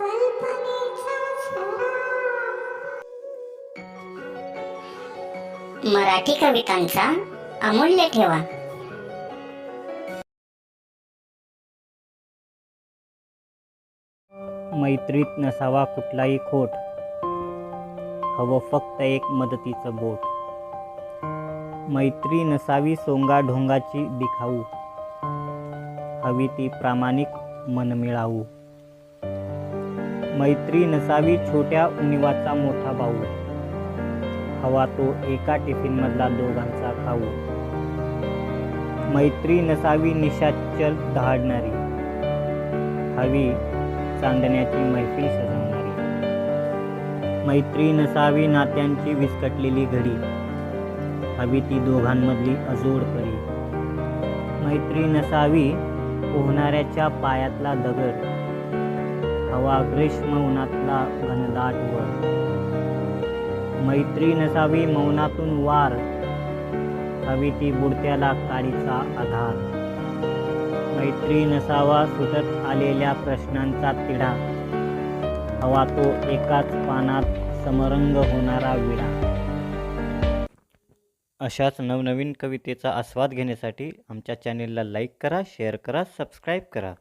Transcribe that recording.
मराठी कवितांचा अमूल्य ठेवा. मैत्रीत नसावा कुठलाही खोट. हवं फक्त एक मदतीचं बोट. मैत्री नसावी सोंगा ढोंगाची दिखाऊ. हवी ती प्रामाणिक मन मिळावू मैत्री नसावी छोट्या उणिवाचा मोठा भाऊ. हवा तो एका टिफिनमधला दोघांचा खाऊ. मैत्री नसावी निशाचल दहाडणारी हवी चांदण्याची मैफिल सजवणारी. मैत्री नसावी नात्यांची विस्कटलेली घडी. हवी ती दोघांमधली अजोड परी. मैत्री नसावी पोहणाऱ्याच्या पायातला दगड. हवा ग्रीष्म उन्हातला घनदाट वर मैत्री नसावी मौनातून वार. हवी ती बुडत्याला काडीचा आधार. मैत्री नसावा सुटत आलेल्या प्रश्नांचा तिढा. हवा तो एकाच पानात समरंग होणारा विडा. अशाच नवनवीन कवितेचा आस्वाद घेण्यासाठी आमच्या चॅनेलला लाईक करा शेअर करा सबस्क्राईब करा.